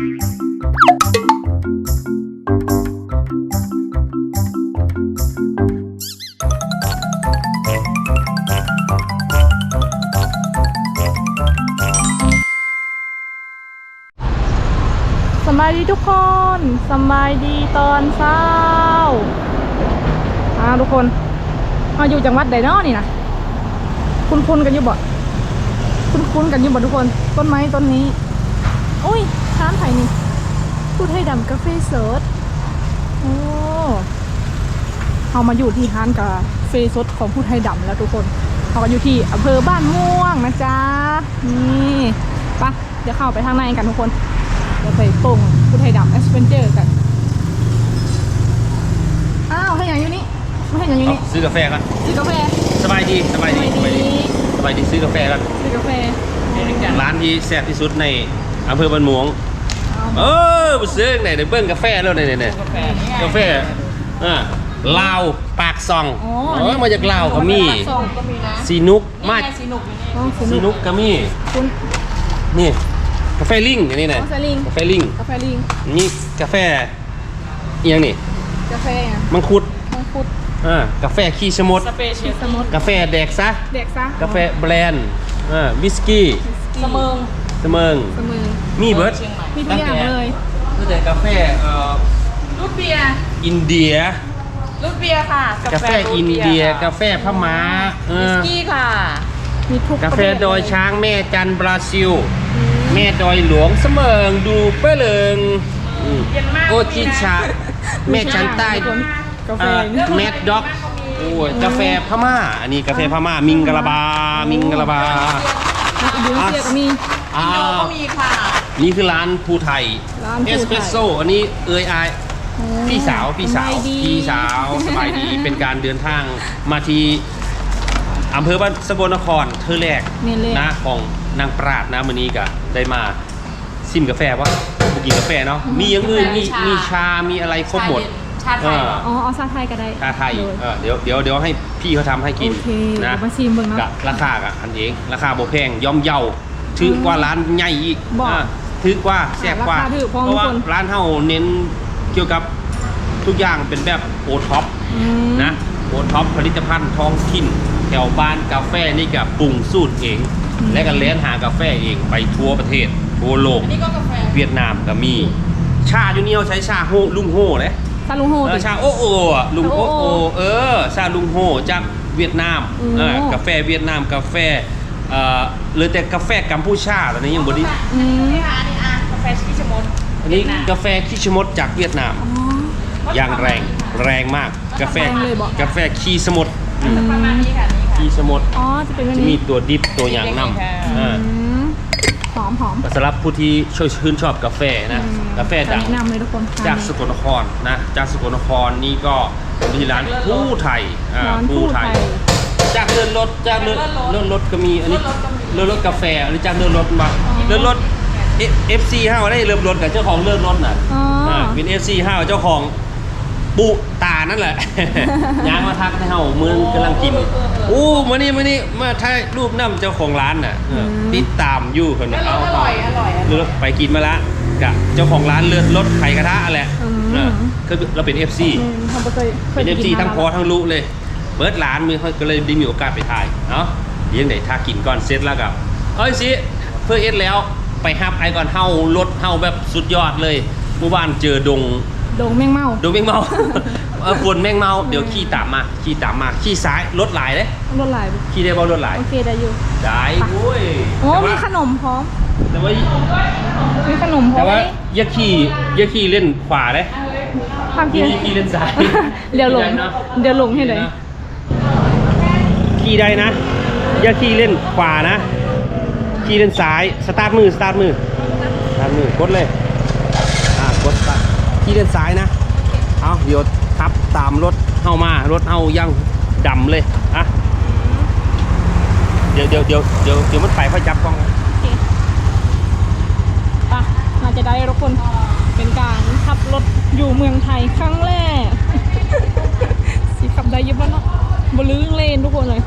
สบายดีทุกคนสบายดีตอนเช้าอ่าทุกคนเราอยู่จังหวัดใดเนาะนี่นะคุ้นๆกันอยู่บ่คุ้นๆกันอยู่บ่ทุกคน ต้นไม้ต้นนี้ อุ้ย ร้านไผ่นี่พูดให้ดำกาแฟสดโอ้เรามาอยู่ที่ร้านกาแฟสดของพูดให้ดำแล้วทุกคนเราก็อยู่ที่อำเภอบ้านม่วงนะจ๊ะนี่ไปะเดี๋ยวเข้าไปข้างในกันทุกคนเดี๋ยวไปปงพุทไทยดำเอสเ n นเจอร์กันอ้าวให้อย่างอยู่นี่ไม่ให้อย่างอยู่เอานี่ซื้อกาแฟกันซื้อกาแฟสบายดีสบายดีสบายดีสบายดีซื้อกาแฟกันซื้อกาแฟร้านที่แซ่บที่สุดในอำเภอบ้านม่วง เอาเออไปซื้อไหนเดี๋ยวเบิ้งกาแฟแล้วเนี่ยเนี่ยกาแฟอ่าลาวปากซองเออมาจากลาวก็มีสองก็มีนะซีนุกมาสีนุกอ๋อซีสีนุนุกกก็มีคุณนี่กาแฟลิงอันนี้อ๋นะอสลิงกาแฟลิงกาแฟลิงนี่กาแฟเอียงนี่กาแฟอะมังคุดมังคุดอ่ากาแฟขี้ชะมดสเปเชียลสมุดกาแฟแดกซะเด็กซะกาแฟแบรนด์อ่าวิสกี้เสมิง เสมิงเสมิงมีเบิร์ดมีทุกอย่างเลยตั้งแต่กาแฟเอ่อรูปเบียร์อินเดีย รูปเบียร์ค่ะกาแฟอินเดีย กาแฟพม่าเอวิสอกี้ค่ะ มีทุกกาแฟประเภทดอยช้างแม่จันทร์บราซิล แม่ดอยหลวงเสมิงดูเป้อเลิงอืมเย็นมาก โอจิชาแม่จันใต้ทุกคนกาแฟเอ่อแมดด็อกโอ้ยกาแฟพม่า อันนี้กาแฟพม่า มิงกะลาบา มิงกะลาบา อินโดนีเซียก็มี อ่าโยก็มีค่ะ นี่คือร้านภูไทยร้านภูไทย เอสเปรสโซ่อันนี้เอยอายโอ้พี่สาวพี่สาวสบยดีพี่สาวสบายดีเป็นการเดินทางมาที่อำเภอบ้านสกลนครเธอแรกเนี่ยเลยนะของนางปราดนะมือนี้ก็ได้มาซิมกาแฟวะมากินกาแฟเนาะมีอย่างอื่นมีชามี มีชามีอะไรครบหมด ชาไทยเอออ๋อเอาซาไทยก็ได้ชาไทยโดเออเดี๋ยวเดี๋ยวเดี๋ยวให้พี่เขาทำให้กินโอเคนะเดี๋ยวมาชิมเบิ่งเนาะ กะราคากะอันเอง ราคาบ่แพงย่อมเยา ถือกว่าร้านใหญ่อีกบอกอะถือกว่าแซ่บกว่า ราคาถือพอเพราะว่าทุกคน ร้านเฮาเน้นเกี่ยวกับทุกอย่างเป็นแบบโอท็อป อืม นะโอท็อปผลิตภัณฑ์ท้องถิ่น แถวบ้านกาแฟนี่กับปรุงสูตรเอง อืม และกันเลี้ยนหากาแฟเองไปทั่วประเทศ ทั่วโลก อันนี้ก็กาแฟเวียดนามก็มี ชาอยู่นี่เราใช้ชาโฮลุงโฮเลยซาลุงโฮเอติ อชาโอโออะลุงโอโอโอโอเออ ชาลุงโฮจากเวียดนามอืม เออกาแฟเวียดนามกาแฟ เอ่อหรือแต่กาแฟกัมพูชาตอนนี้ยังบ่ได้อืมนี่ค่ะอันนี้อะกาแฟชิชมดอันนี้กาแฟคิชมดจากเวียดนาม อ๋อ อย่างแรงแรงมาก กาแฟแรงเลยบอก กาแฟคีสมดอืมประมาณนี้ค่ะนี่ค่ะคีสมดอ๋อจะเป็นแบบจะมีนี้ตัวดิบตัวอย่างนค่ะำอ่าอืมหอมหอมสำหรับผู้ที่ช่วยชื่นชอบกาแฟนะอืมกาแฟดัง แนะนำเลยทุกคนจากสกลนครนะจากสกลนครนี่ก็เป็นที่ร้านผู้ไทยอ่าร้านผู้ไทย จากเดินรถจากเดินเดินรถก็มีอันนี้เดินรถกาแฟหรือจากเดินรถมาเดินรถเอฟซีห้าได้เริ่มรถกับเจ้าของเริ่มรถน่ะอ๋ออ่าเป็นเอฟซีห้าเจ้าของปุตานั่นแหละย้างมาทักให้เฮามือกำลังกินอู้มานี่มานี่มาถ่ายรูปน้ำเจ้าของร้านน่ะเออติดตามอยู่คนแล้วน่ะรเอาสอร่อยอร่อยอร่อย เลือกไปกินมาละกับเจ้าของร้านเลือดรถไข่กระทะแหละอืม เออคือเราเป็น FC อืมทำไปเคยเคเป็ยนไป FC กินทั้งมาพอทั้งรู้เลย เปิดร้านมือเขาก็เลยได้มีโอกาสไปถ่ายเนาะเลี้ยงไหนถ้ากินก่อนเสร็จแล้วกับเอ้ยสิเพื่อเอ็ดแล้วไปฮับไอก่อนเฮารถเฮาแบบสุดยอดเลยเมื่อวานเจอดงโดงแมงเมาดงแมงเมาเออฝนแมงเมาเดี๋ยวขี่ตามมาขี่ตามมาขี่ซ้ายรถหลายเลยรสหลายขี่ได้บ่รถหลายโอเคได้อยู่ได้โว้ยโอ้แต่มีว่าขนมพร้อมแต่ว่ามีขนมพร้แต่อมว่าอย่าขี่อย่าขี่เล่นขวาเลยทางขี่เทียนขี่เลนซ้ายเดี๋ยวหลงขี่ไนะเดี๋ยวหลงให้เลย ขี่ได้นะ อย่าขี่เล่นขวานะ ขี่เล่นซ้าย สตาร์ทมือ สตาร์ทมือ สตาร์ทมือ กดเลย อ่ากดตาร์ทขี่เล่นซ้ายนะ เอาเดี๋ยวทับตามรถเฮามา รถเฮายังดำเลยอะเดี๋ยวเดี๋ยวเดี๋ยวเดี๋ยวเดี๋ยวมันไปค่อยจับกล้องปะน่าจะได้ทุกคนเป็นการขับรถอยู่เมืองไทยครั้งแรก สิขับได้เยอะมากเนาะบลืงเลนทุกคนเลย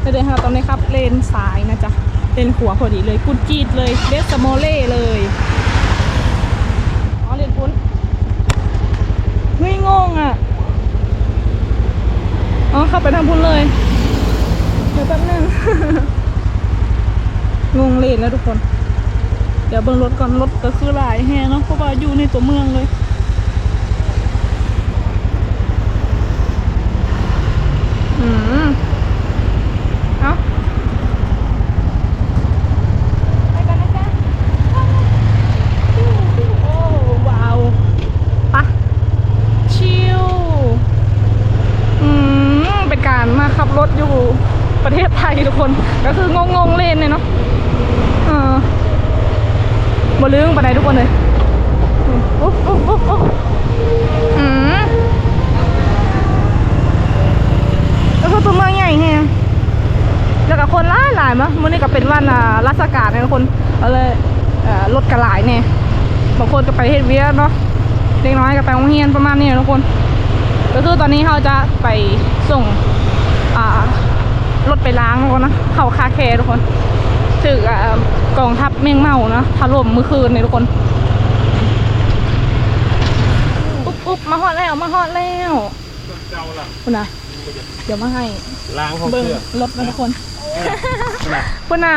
เดินทางตรงนี้ครับ เลนสายนะจ๊ะ เลนขวาพอดีเลยกุดกีดเลยเลสโมเล่เลย อ๋อเลนพุ้นเฮ้ยงงอะ อ๋อขับไปทางพุ้นเลย เดี๋ยวแป๊บนึง งงเลนแล้วทุกคน เดี๋ยวเบิ่งรถก่อนรถก็คือหลายแฮเนาะเพราะว่าอยู่ในตัวเมืองเลย เด็กน้อยก็ไปโรงเรียนประมาณนี้ทุกคน ก็คือตอนนี้เขาจะไปส่งอ่ารถไปล้างทุกคนนะเข้าคาแคร์ทุกคนถึกอ่ากองทัพเม่งเมานะถล่มเมื่อคืนเนี่ยทุกคนอุ๊บอุ๊บมาฮอดแล้วมาฮอดแล้วเจ้าล่ะคุณนะเดี๋ยวมาให้ล้างห้องเบิ้งเสื้อรถนะทุกคนน่ะคุณนะ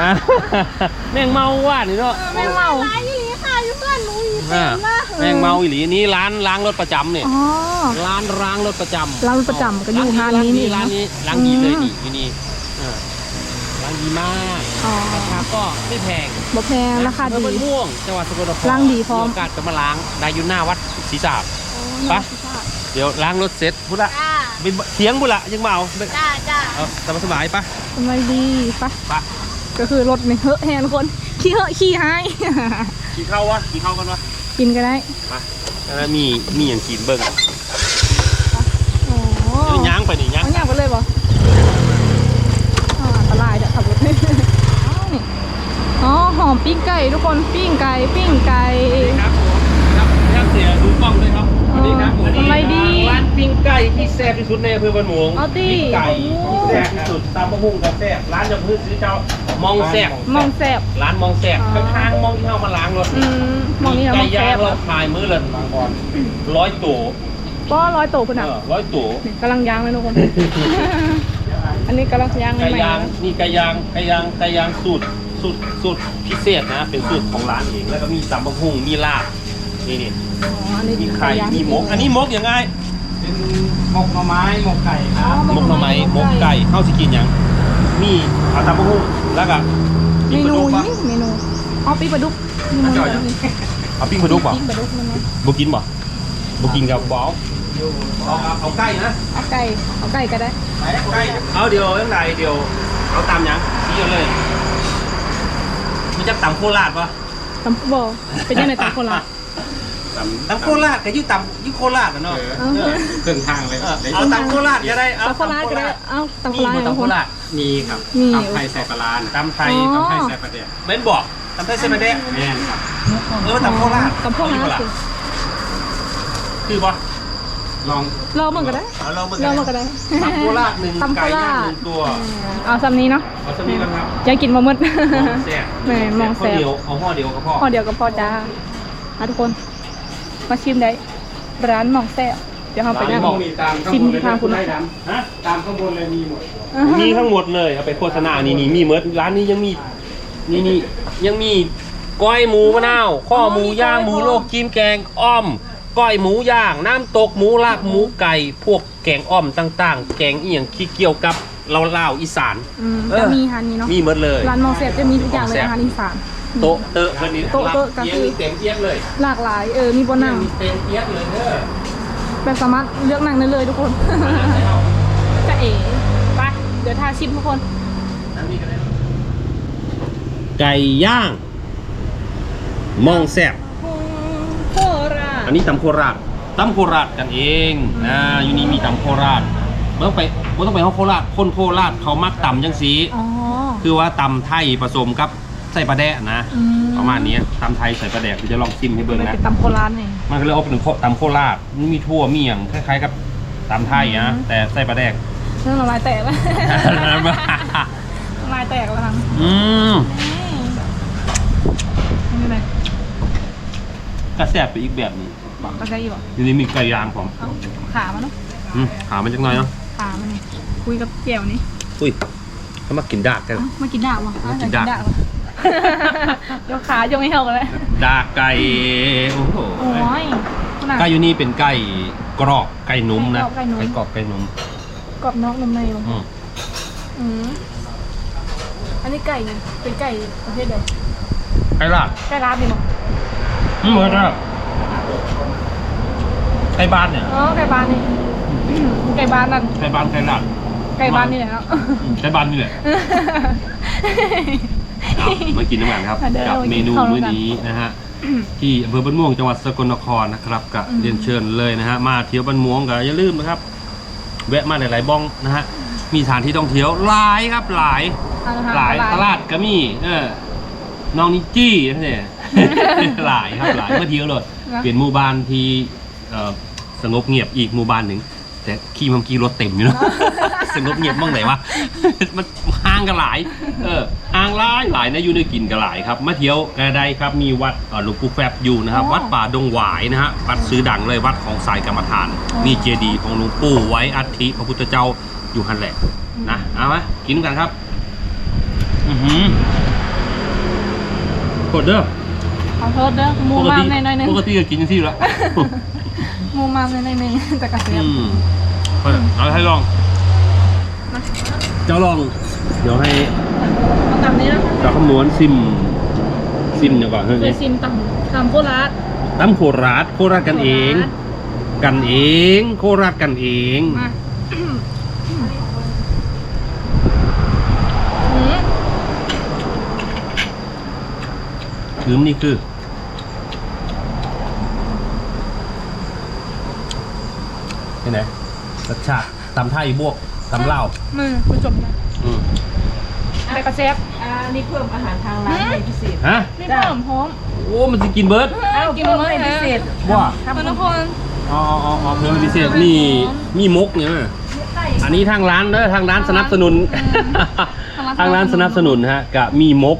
อะแม่งเมาว่านนี่เนาะแม่งเมา อ่าแม่งเมาอีหลีนี่ร้านล้างรถประจำเนี่ยอ๋อร้านล้างรถประจำร้านรถประจำก็อยู่ร้านนี้นี่ร้านนี้ร้านดีเลยนี่อยู่นี่อ่าร้านดีมากอ๋อราคาก็ไม่แพงบ่แพงราคาอำเภอดีบ้นม่วงจังหวัดสกลนครล้างดีพร้อมโอกาสจะมาล้างได้อยู่หน้าวัดศรีสาบไปเดี๋ยวล้างรถเสร็จพุทธะไปเถียงบุละยังมาเอาไปจ้าจ้าเอาสบายสบายๆปะทำไมดีปะปะก็คือรถนี่เฮอะแฮนคนขี้เหอะขี้หาย กินข้าววะกินข้าวกันวะกินก็ได้มาแล้วมีมีอย่างกินเบิ้งโอ้เดี๋ยวย่างไปนี่ย่างเอาอย่างไปเลยบ่อ่าอันตรายเดี๋ยวขับรถนี่อ้าวนี่อ๋อหอมปิ้งไก่ทุกคนปิ้งไก่ปิ้งไก่ ครับครับครับเสียดูกล้องด้วยครับสวัสดีครับผมสบายดีร้านปิ้งไก่ที่แซ่บที่สุดในอำเภอบ้านหมวงเอาดิ ปิ้งไก่โอ้ที่แซ่บที่สุดตามมะฮุ่งกับแซ่บร้านยำพื้นซื้อเจ้า มองแซ่บมองแสบร้านมองแซ่บอ๋อข้างๆมองที่เข้ามาล้างรถอืมมองนี่เรามไก่องแสย่างบเราขายมื้อละร้อยตัวก็ร้อยโตคุณเออะอร้อยตัวนี่กำลังย่างเลยทุกคน อันนี้กำลังย่างไก่ใหม่ๆย่างนะนี่ไก่ย่างไก่ย่างไก่ย่างสูตรสูตรสูตรพิเศษนะ เป็นสูตรของร้านเองแล้วก็มีตำบักหุ่งมีลาบนี่นี่อ๋ออันนี้มีไข่ย่างมีหมก อันนี้หมกยังไงเป็นหมกหน่อไม้หมกไก่คอ๋รัอบหมกหน่อไม้หมกไก่เข้าสิกินหยัง มีเอาตำบักหุ่งแล้วก็เมปิ้งปลานูดุกปะนี่เมนูอ๋อปีปลาดุกมีเมนูเอาปิ้งปลาดุกป่ะปิ้งปลาดุกมันนะบ่กินป่ะบ่กินกับบอลเอาเอาเอาไก่นะเอาไก่เอาไก่ก็ได้ไก่เอาเดี๋ยวยังไงเดี๋ยวเอาตำหยังชี้เอาเลยมันจะตำโคราชปะตำบอเป็นยังไงตำโคราชตำตำโคราชก็อยู่ตำอยู่โคราชนะเนาะเอาเถอะเครื่องทางเลยเออเอาตำโคราชก็ได้เอาตำโคราชก็ได้เอาตำโคนี่ราชบ่ตำโคราช มีครับมี ตำไทยใส่ปลาร้านะตำไทยอ๋อตำไทยใส่ปลาเดียวเม้นบอกตำไทยเซมาแดง แม่นครับ เออตำโคราช ตำโคราชสิคือบ่ลองเราเหมือนก็ได้เอาเราเมื่อเราเหมือนก็ได้ตำโคราชหนึ่งตำโคไก่ย่าราชงหนึ่งตัวเอาซ้ำนี้เนาะเอาสักนิดกันครับยังกินมาหมดมองแซ่บแม่มองแซ่บ ข้าวเดียวเอาห่อเดียวก็พอ พอเดียวก็พอจ้าอะทุกคน มาชิมได้ ร้านหมองแซ่บ เดี๋ยวเราไปนั่ง มีตามข้างชิมบนเลยทางคุณ ได้ดฮะำตามข้างบนเลยมีหมดมีทั้งหมดเลยเอาไปโฆษณานี่นี่มีเมิร์ดร้านนี้ยังมีนี่นี่ยังมีก้อยหมูมะนาวข้อหมูย่างหมูโลกจิ้มแกงอ้อม ก้อยหมูย่าง น้ำตกหมูลาบหมูไก่พวกแกงอ้อมต่าง ๆ แกงเอียงที่เกี่ยวกับเราเล่าวๆอีสานอืมเออจะมีฮานนี้เนาะมีเมิร์ดเลย ร้านหมองแซ่บจะมีทุกอย่างเลยหม้องแซ่บอาหารอีสาน โต๊ะเตอะเพิ่นนี่โต๊ะเตอะก็เอียงคือนี่เต็มเอียดเลยหลากหลายเออมีบนนั่งมีเต็มเอียดเลยเด้อ แบบสามารถเลือกนั่งได้เลยทุกคนจะเอ๋ไปเดี๋ยวทาชิมทุกคน ไก่ย่างมองแซ่บโคราชอันนี้ตำโคราชตำโคราชกันเองนะอยู่นี่มีตำโคราชไม่ต้องไปไม่ต้องไปเขาโคราชคนโคราชเขามักตำจังสีอ๋อคือว่าตำไทยผสมกับ ใส่ปลาแดะนะ อืมประมาณนี้ตำไทยใส่ปลาแดกเดี๋ยวจะลองชิมให้เบิ่งมันนะ เป็นตำโคราชนี่ มันก็เลยเอาเป็นตำโคราชมันมีทั่วมีอย่างคล้ายๆกับตำไทยนะ อืม แต่ใส่ปลาแดก เรื่องละลายแตกแล้วละลายแตกแล้วทั้งอืมนี่ไงกระแซ่บไปอีกแบบหนึงบอกก็ใช่อยู่ทีนี้มีไก่ย่างผมเอาขามาเนาะอืมหามันจักหน่อยเนาะ ขามันนี่คุยกับแก้วนี่อุ้ยเขามากินดากกัน เอ้ามากินดาวะมากินดาบวะเดี๋ย วขายงไม่เท่ากันเลยดากไก่โอ้โหโอ้ยขนาด ไก่อยู่นี่เป็นไก่กรอบไก่นุ่มนะไก่กรอบไก่นุ่มไก่กรอบไก่นุ่มกรอบนอกนุ่มในลงอืมอืมอันนี้ไก่เนี่ยเป็นไก่ประเภทใดไก่ลาดไก่ร้านดีมั้งอืมเหมือนกับไก่บ้านเนี่ย อ๋อไก่บ้านนี่ไก่บ้านนั่นไก่บ้านไก่ลาดไก่บ้านนี่แหละเนาะ อืมไก่บ้านนี่แหละ เอามากินน้ำมันครับเดี๋ยวกับเราเมนูกินข้าวมื้อแล้วกันนี้นะฮะที่อำเภอบ้านม่วงจังหวัดสกลนครนะครับก็อืมเรียนเชิญเลยนะฮะมาเที่ยวบ้านม่วงก็อย่าลืมนะครับ แวะมาหลายๆบ้องนะฮะมีสถานที่ท่องเที่ยวหลายครับหลายเอาละค่ะหลายตลาดก็มีเออน้องนิจี้นั่นเองหลายครับหลายเมื่อเที่ยวเลยเปลี่ยนหมู่บ้านที่เอ่อสงบเงียบอีกหมู่บ้านหนึ่งแต่ขี่มังกีรถเต็มอยู่เนอะ สงบเงียบมั่งไหนวะ มันห่างกันหลาย เออห่างหลายหลายนะอยู่ในกินกันหลายครับ มาเที่ยวก็ไดครับมีวัดเอ่อหลวงปู่แฟบอยู่นะครับ วัดป่าดงหวายนะฮะวัดซื้อดังเลยวัดของสายกรรมฐาน มีเจดีย์ของหลวงปู่ไว้อัฐิพระพุทธเจ้าอยู่หันแหละนะเอาไหมกินกันครับ อือหือกดเด้อขอโทษเด้อหมูมามในน้อยๆนึงปกติก็กินที่ละหมูมามในน้อยๆนึงแต่กระเทียอืมเอาให้ลอง เจ้าลอง เดี๋ยวให้เอาตามนี้แล้วกันเจ้าขมวนซิม ซิมเดี๋ยวก่อนเฮ้เคยยซิมตำตำโคราชตั้มโคราชโคราชกันเอง กันเอง โคราชกันเอง มาอืมถือมนี่คือเห็นไหมรสชาติตำไทยบวก ตำเหล้ามือคุณจบนะอืมแต่กระเซฟอ่านี่เพิ่มอาหารทางร้านเป็นพิเศษ ฮะนี่เพิ่มพร้อมโอ้ มันจะกินเบิร์ดอ้าวกินเพิ่มมื้อเป็นไหนพิเศษว่ามันทุกคนอ๋ออ๋ออ๋อเพิ่มพิเศษมีมีมกเนี่ยอันนี้ทางร้านเด้อทางร้านสนับสนุน ทางร้านสนับสนุนฮะกะมีมก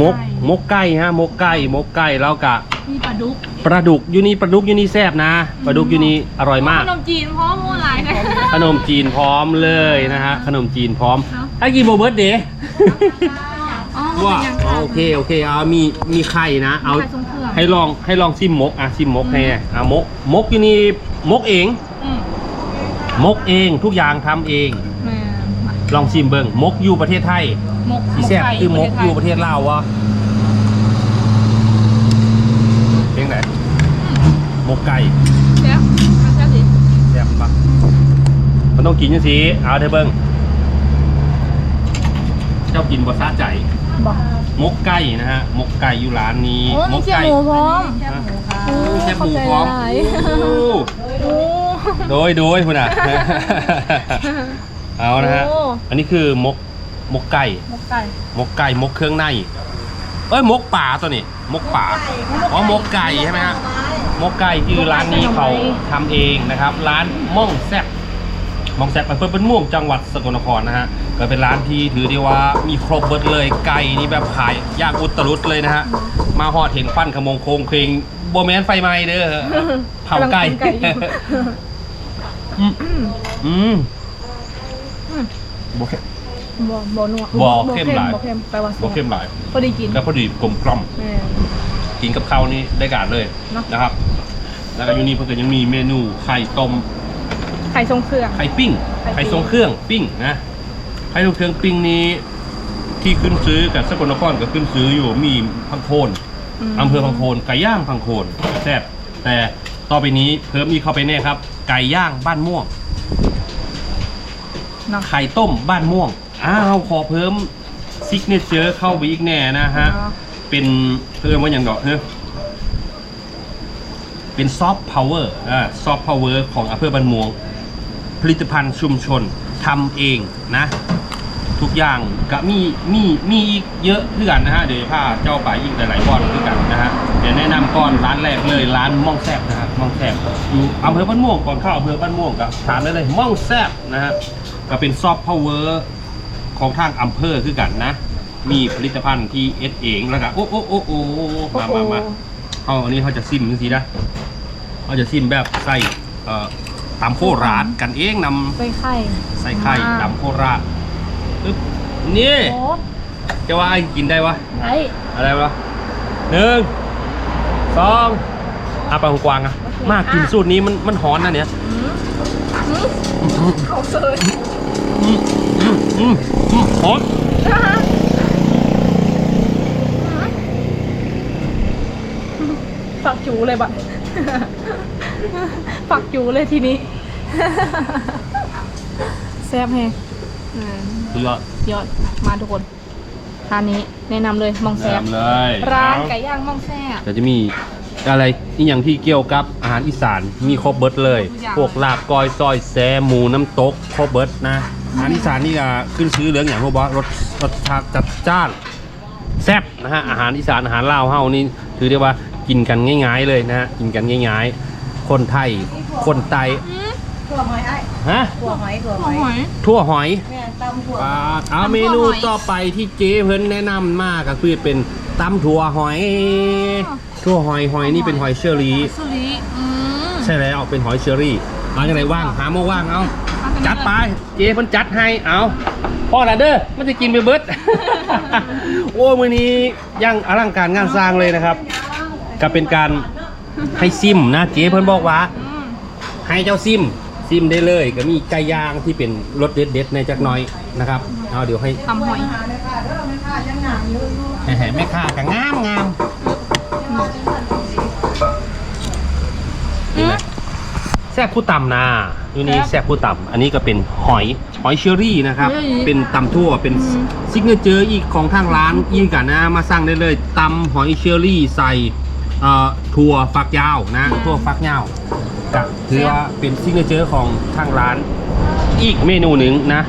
มกมกไก่ฮะมกไก่มกไก่แล้วกะ มีปลาดุกปลาดุกยูนี่ปลาดุกยูนี่แซ่บนะปลาดุกยูนี่อร่อยมาก ขนมจีนพร้อมโมหลายนะขนมจีนพร้อมเลยนะฮะขนมจีนพร้อมเนอะให้กินโบเบิร์ตเดย์อ๋อว่าเป็นยังอ๋อโอเคโอเคเอามีมีไข่นะ เอาไข่ทรงเครื่องให้ลองให้ลองซิมมกอะซิมมกอืมให้อะมกมกยูนี่มกเองอืมมกเองทุกอย่างทำเองแม่มาลองชิมเบิงมกอยู่ประเทศไทยมกที่แซ่บไก่คือมกอยู่ประเทศเทศลาววะเพียงไหนม กไก่ไทยแซ่บมันแซ่บดิแซ่บปะมันต้องกินจังสีเอาเธอเบิ้งเจ้ากินบะซาใจบอกมกไก่นะฮะมกไก่อยู่ร้านนี้โอ้มมีกเชียไก่หมูพร้อมฮะโอ้แซ่บหมูพร้อมเข้าใจหลายโอ้โอ้โดยโดยคุณอะ เอานะฮะโอ้อันนี้คือมกมกไก่มกไก่ มกไก่มกเครื่องใน เอ้ยมกป่าตัวนี้มกป่าอ๋อมกไก่ใช่ไหมฮะมกไก่คือร้านนี้เขาทำเองนะครับ ร้านม่องแซ่บม่องแซ่บอำเภอเป็นม่วงจังหวัดสกลนครนะฮะก็เป็นร้านที่ถือได้ว่ามีครบเบิดเลยไก่นี่แบบขายย่างอุตรุดเลยนะฮะมาหอดเห็นฟันขมงโคงเคงโบแมนไฟไหม้เด้อเผาไก่กำลังกินไก่อยู่ อืมอืมอืมอืมโบเค็ม บ่บ่นัวบ่เข้มหลาย บ่เข้มแปลว่าโบเค็มหลายพอดีกินก็พอดีกลมกล่อมแม่กินกับข้าวนี่ได้การเลยเนอะ นะครับ แล้วก็อยู่นี่เพื่อนยังมีเมนูไข่ต้ม ไข่ทรงเครื่อง ไข่ปิ้ง ไข่ปิ้ง ไข่ทรงเครื่องปิ้งนะ ไข่ทรงเครื่องปิ้งนี้ที่ขึ้นซื้อกับสกลนครก็ขึ้นซื้ออยู่มีพังโคนมอำเภอพังโคนไก่ย่างพังโคนแซ่บแต่ต่อไปนี้เพิ่มอีกเข้าไปแน่ครับ ไก่ย่างบ้านม่วง เนาะไข่ต้มบ้านม่วง อ้าวขอเพิ่มซิกเนเจอร์เข้าไปอีกแน่นะฮะเนาะเป็นเพิ่มว่าอย่างดอกเฮ้ยเป็นซอฟต์พาวเวอร์อ่าซอฟต์พาวเวอร์ของอำเภอบันมวง ผลิตภัณฑ์ชุมชนทำเองนะ ทุกอย่างก็มีมีมีอีกเยอะเพื่อนนะฮะ เดี๋ยวจะพาเจ้าไปอีกหลายๆบอนด้วยกันนะฮะ เดี๋ยวแนะนำก่อนร้านแรกเลยร้านม่องแซบนะฮะม่องแซบอยู่อำเภอบ้านม่วงก่อนเข้าอำเภอบ้านม่วงก็ถามได้เลยม่องแซบนะฮะก็เป็นซอฟต์พาวเวอร์ ของทางอำเภอคือกันนะ มีผลิตภัณฑ์ที่เอสเองแล้วก็โอ้โอ้โอ้โอ้มามามาเอาอันนี้เขาจะซิมจังซี่นะเขาจะซิมแบบใส่เอ่อตำโคราชกันเองนใส่ไข่ำใส่ไข่อ่าตำโคราชปึ๊บนี่โอ้จะว่าไอ้กินได้วะไอ้อะไรวะหนึ่งสองอาปลาหูกวางอะมากกินสูตรนี้มันมันหอนนะเนี่ย เขาเซยอืมอืมอืมอืมหอนฝักจูเลยบะฝักจูเลยทีนี้ แซ่บแฮงอืมเลือดยอดมาทุกคนร้านนี้แนะนำเลยมองแซ่บเลย ร้านไก่ย่างมองแซ่บแต่จะมี อะไรอีกอย่างที่เกี่ยวกับอาหารอีสานมีครบเบิร์ดเลยทุกอย่างพวกลาบก้อยซอยแซหมูน้ำตกครบเบิร์ดนะอาหารอีสานนี่ก็ขึ้นซื้อเหลืองอย่างพวกว่ารสรสชาติจัดจ้านแซ่บนะฮะอาหารอีสานอาหารลาวเฮานี่ถือได้ว่ากินกันง่าย ๆเลยนะฮะกินกันง่าย ๆ คนไทย คนไตถั่วหอยไอ้ฮะถั่วหอยถั่วหหอยอย ทั่วหอยแม่ตำถั่วปลาเอาเมนูต่อไปที่เจ๊เพิ่นแนะนำมากก็คือเป็นตำถั่วหอย ถั่วหอยหอยนี่เป็นหอยเชอรี่สุริอืมใช่แล้วเป็นหอยเชอรี่เอาอย่างไรว่างหาโมว่างเอาจัดไปเจ๊เพิ่นจัดให้เอาพ่อละเด้อมันจะกินไปเบิด โอ้มื้อนี้ยังอลังการงานสร้างเลยนะครับ ก็เป็นการให้ซิมนะเจ๊เพิ่นบอกว่าอืมให้เจ้าซิมซิมได้เลย ก็มีไก่ย่างที่เป็นรสเด็ดๆในจักหน่อยนะครับเอาเดี๋ยวให้ตำหอยแห่แม่ค้าก็งามงาม เห็นไหมแซ่บผู้ต่ำนะอยู่นี่แซ่บผู้ต่ำอันนี้ก็เป็นหอยหอยเชอรี่นะครับ เป็นตำทั่วเป็นซิกเนเจอร์อีกของทางร้านอีกกันนะมาสั่งได้เลยตำหอยเชอรี่ใส่เอ่อถั่วฝักยาวนะถั่วฝักยาวกับถือว่าเป็นซิกเนเจอร์ของทางร้าน อีกเมนูหนึ่งนะ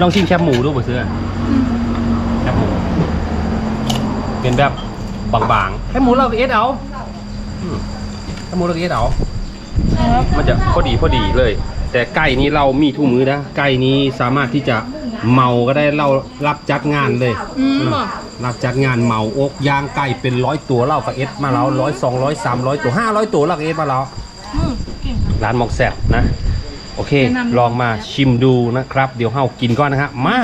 ลองชิมแคบหมูดูบ่เสื้อแคบหมูเป็นแบบบางๆ แคบหมูเราก็เอสเอาอืมแคบหมูเราก็เอสเอาครับมันจะพอดีพอดีเลย แต่ไก่นี้เรามีทุกมือนะไก่นี้สามารถที่จะเมาก็ได้เรารับจัดงานเลยอืมอืมรับจัดงานเมาอกย่างไก่เป็นร้อยตัวเราก็เอสมาแล้วร้อยสองร้อยสามร้อยตัวห้าร้อยตัวเราก็เอสมาแล้วอืมเก่ง ร้านหมอกแซบนะ โอเค แนะนำ ลองมาชิมดูนะครับ เดี๋ยวเฮากินก่อนนะครับมา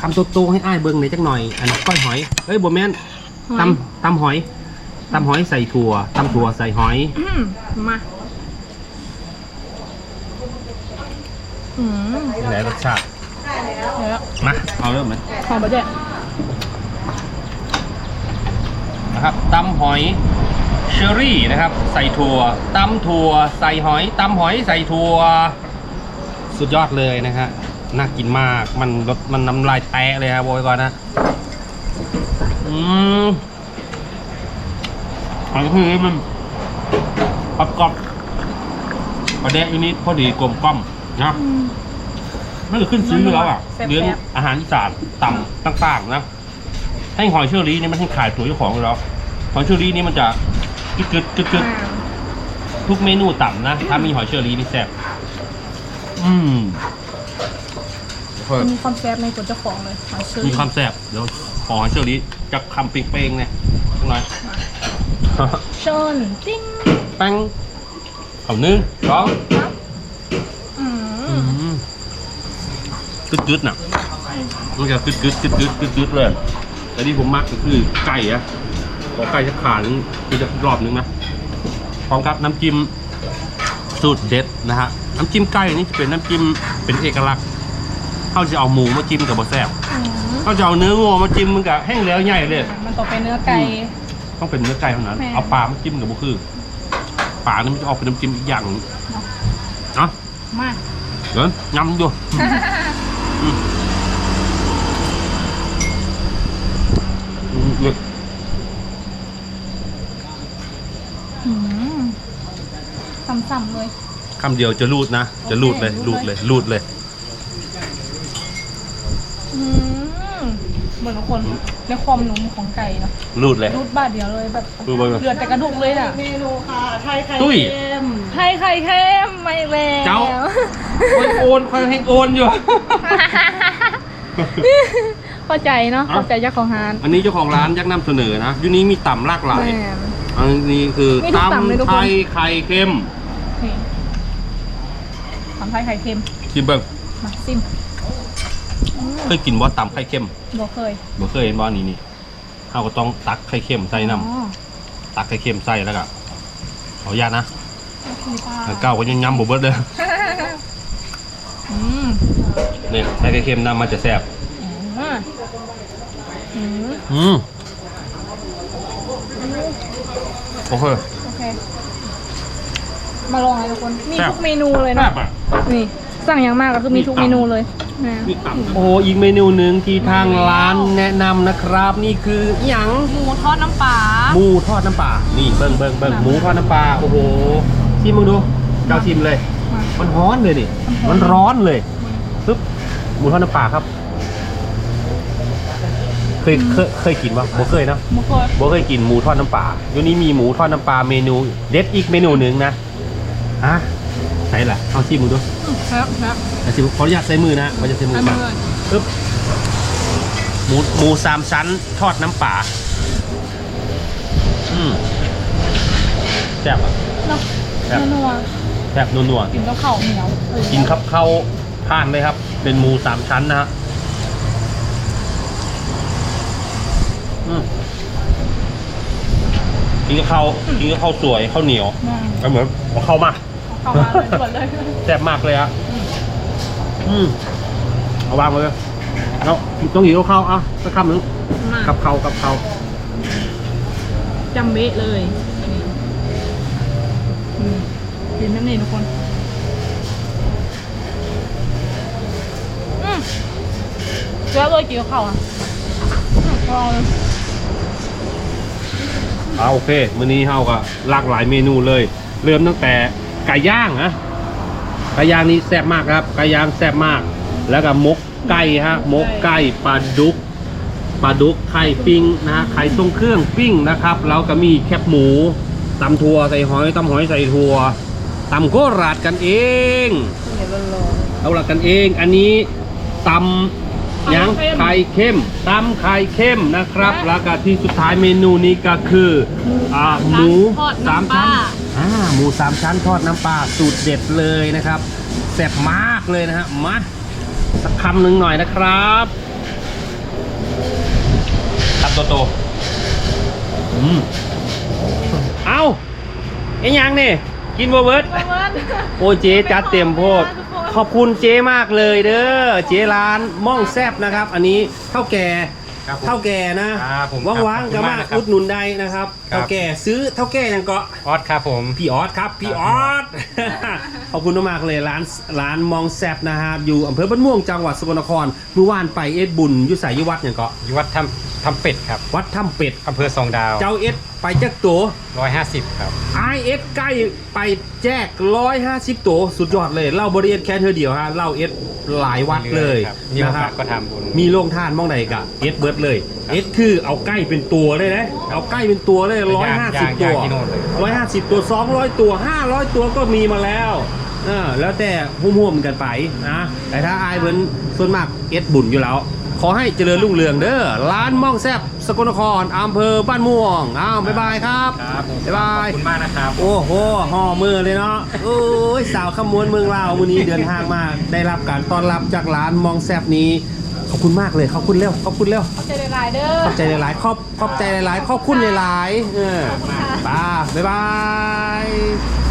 คำโตๆให้อ้ายเบิ้งหน่อยจักหน่อย อันนี้ก้อยหอยเอ้ยบัวแมนหอยตำตำหอย ตำหอยใส่ถั่วตำถั่วใส่หอยอืมมาอืมเป็นไหนรสชาติเดี๋ยวมาเอาเริ่มเลยหอมบะเจ๊นะครับตำหอยเชอรี่นะครับ ใส่ถั่วตำถั่วใส่หอยตำหอยใส่ถั่วสุดยอดเลยนะฮะน่ากินมากมันรสมันน้ำลายแตะเลยครับบอกไว้ก่อนนะอืม อันนี้คือมันกรอบกรอบประเดะอยู่นี้พอดีกลมกล่อมนะอืมไม่ได้ขึ้นซื้อแล้วอะแซ่บๆเรื่องอาหารอีสานต่ำต่างๆนะให้หอยเชอรี่นี่มันให้ขายตัวเจ้าของอยู่แล้วหอยเชอรี่นี่มันจะกึดกึดกึดกึดอ่าทุกเมนูต่ำนะ ถ้ามีหอยเชอรี่นี่แซ่บอืมเดี๋ยวมีความแซ่บในตัวเจ้าของเลยหอยเชอรี่มีความแซ่บเดี๋ยวขอหอยเชอรี่จะคำเป้งๆเนี่ยสักหน่อย ชนติ้งแป้งเอาหนึ่งสองอืมกึดกึดๆน่ะมันจะกึดกึดกึดกึดกึดกึดเลย แต่ที่ผมมักก็คือไก่อะขอไก่จะขานึงคือจะรอบนึงนะพร้อมกับน้ำจิ้มสูตรเด็ดนะฮะน้ำจิ้มไก่นี่จะเป็นน้ำจิ้มเป็นเอกลักษณ์เขาจะเอาหมูมาจิ้มกับบะแซ่บอืมเขาจะเอาเนื้องัวมาจิ้มมันกับแห้งแล้วใหญ่เลย มันต้องเป็นเนื้อไก่ ต้องเป็นเนื้อไก่เท่านั้น แม่ เอาปลามาจิ้มกับบุคือปลานี่มันจะออกเป็นน้ำจิ้มอีกอย่างหนึ่งเนาะมาเดี๋ยวย้ำดูอืมอืมเนี่ยอืมซ้ำๆเลย คำเดียวจะรูดนะ จะรูดเลย รูดเลย รูดเลย อืม เหมือนทุกคนในความหนุ่มของไก่เนาะรูดเลย รูดบาดเดียวเลยแบบรูดไปเลยเหลือแต่กระดูกเลยอะเมนูค่ะไทยไข่ตุ้ย เค็มไข่ไข่เค็มไม่แล้วเจ้า โอนโอนคอยให้โอนอยู่ เข้าใจเนาะเอ้าเข้าใจเจ้าของร้านอันนี้เจ้าของร้านยักษ์นำเสนอนะอยูนี้มีต่ำหลากหลายแม่นอันนี้คือมีทุกตำเลยทุกตำคน ไทยไข่เค็มนี่ตำไทยไข่เค็มชิมเบิ้งมาซิมอืมเค ยกินว่าตำไข่เค็มบ่เคยบ่เคยเห็นว่านี่นี่เราก็ต้องตักไข่เค็มใส่น้อ๋อำตักไข่เค็มใส่แล้วก็ขออนุญาตนะโอเคค่ะแล้วเก้าก็ยังยำบ่เบิดเด้ออืมเนี่ยใส่ไข่เค็มน้ำมันจะแซ่บอืมอืมอืมโอเค โอเค มาลองเลยทุกคน มีแซ่บ ทุกเมนูเลยแซ่นะบอะ นี่ สั่งอย่างมากก็คือมีทุกเมนูเลย นะโอ้โหอีกเมนูหนึ่งที่ทางร้านแนะนำนะครับ นี่คืออหยังหมูทอดน้ำปลาหมูทอดน้ำปลานี่เบิ่งเบิ่งเบิ่งหมูทอดน้ำปลาโอ้โหชิมมึงดูเจ้าชิมเลยมามันร้อนเลยนี่มัมันนร้ร้ออนนเลยปึ๊บหมูทอดน้ำปลาครับเคยเคยเคยกินปะบ่เคยเนอะหมูทอดบ่เคยกินหมูทอดน้ำปลาอยู่นี้มีหมูทอดน้ำปลาเมนู เด็ดอีกเมนูหนึ่งนะอะไหนล่ะเอาชิมมึงดู ครับครับเอาชิมขออนุญาตใส่มือนะขออนุญาตใส่มืออันก่อนนี้เลยปึ๊บหมูหมูสามชั้นทอดน้ำปลาอืมแซ่บอะเนาะครับนัวแซ่บนัวๆๆกินกับข้าวเหนียวเออกินครับเข้าผ่านเลยครับ เป็นหมูสามชั้นนะฮะอืมกินกับข้าวกินกับข้าวสวยข้าวเหนียวมาก็เหมือนเอาเข้าวมาเอา เข้ามาเลยด่วนเลยแซ่บมากเลยอะอืมเอาวางไว้เลยแล้วต้องหิวข้าวอะสักคำหนึ่งมากับข้าวกับข้าวจำเบะเลยนี่อืมกินนั่นเองทุกคนอืมแล้วเลยกินกับข้าวอะอืมลองเลยอ่าโอเค มื้อนี้เฮาก็หลากหลายเมนูเลย เริ่มตั้งแต่ ไก่ย่างนะไก่ย่างนี้แซ่บมากครับไก่ย่างแซ่บมาก แล้วก็มกไก่ฮะมกไก่ปลาดุกปลาดุกไข่ปิ้งนะฮะไข่ทรงเครื่องปิ้งนะครับ แล้วก็มีแคบหมูตำถั่วใส่หอยตำหอยใส่ถั่วตำโคราดกันเองเดี๋ยวรอเอาละกันเอง อันนี้ตำยังตำเค็มไข่เข้มตำไข่เข้มนะครับ แล้วก็ที่สุดท้ายเมนูนี้ก็คืออ่าหมูทอดสามน้ำปชั้ลาน อ่าหมูสามชั้นทอดน้ำปลาสูตรเด็ดเลยนะครับแซ่บมากเลยนะฮะมาสักคำหนึ่งหน่อยนะครับคำโตๆอืมเอาไอ้ยังนี่ กินบเบิร์ดประมาณโอ้เจ๊จัดเต็มโพดขอบคุณเจ๊มากเลยเด้อเจ๊ร้านม่องแซบนะครับ อันนี้เท่าแก่ ครับผมเท่าแก่นะครับผมว่างครับๆก็ขอบคุณมามากนะครับอุดหนุนได้นะครับครับ เท่าแก่ซื้อเท่าแก่ยังเกาะออสครับผม พี่ออสครับพี่ออส ขอบคุณมากๆเลยร้านร้านมองแซบนะครับอยู่อำเภอบ้านม่วงจังหวัดสกลนครเมื่อวานไปเอ็ดบุญอยุสายยุวัดอย่างเกาะอยู่วัดทำทำเป็ดครับวัดถ้ำเป็ด อำเภอสองดาวเจ้าเอ็ดไปจักตัว ร้อยห้าสิบครับไอเอสใกล้ไปแจกร้อยห้าสิบตัว สุดยอดเลย เล่าบริเอสแค่เธอเดียวฮะ เล่าเอส หลายวัดเลยครับมีโอนะคการัสบก็ทำบุญ มีโรงทานมองใดกะเอสเบิร์ดเลยเอสคือเอาใกล้เป็นตัวเลยนะเอาใกล้เป็นตัวเลยร้อยห้าสิบย่างตัวย่างที่โน่นเลย ร้อยห้าสิบตัวสองร้อยตัวห้าร้อยตัวก็มีมาแล้วเออแล้วแต่ห่วมๆกันไปนะแต่ถ้าอายเบิร์นส่วนมากเอสบุญอยู่แล้ว ขอให้เจริญรุ่งเรืองเด้อร้านม่องแซบสกลนครอำเภอบ้านม่วงอ้าวบ๊ายบายครับครับผมบ๊ายบาย ขอบคุณมากนะครับ โอ้โหห่อมือเลยเนาะโอ้ยสาวขมวนเมืองลาววันนี้เดินทางมาได้รับการต้อนรับจากร้านมองแซบนี้ ขอบคุณมากเลยขอบคุณเร็วขอบคุณเร็ว เข้าใจหลายๆเด้อ ขอบใจหลายๆขอบขอบใจหลายๆขอบคุณหลายๆเออป้าบ๊ายบาย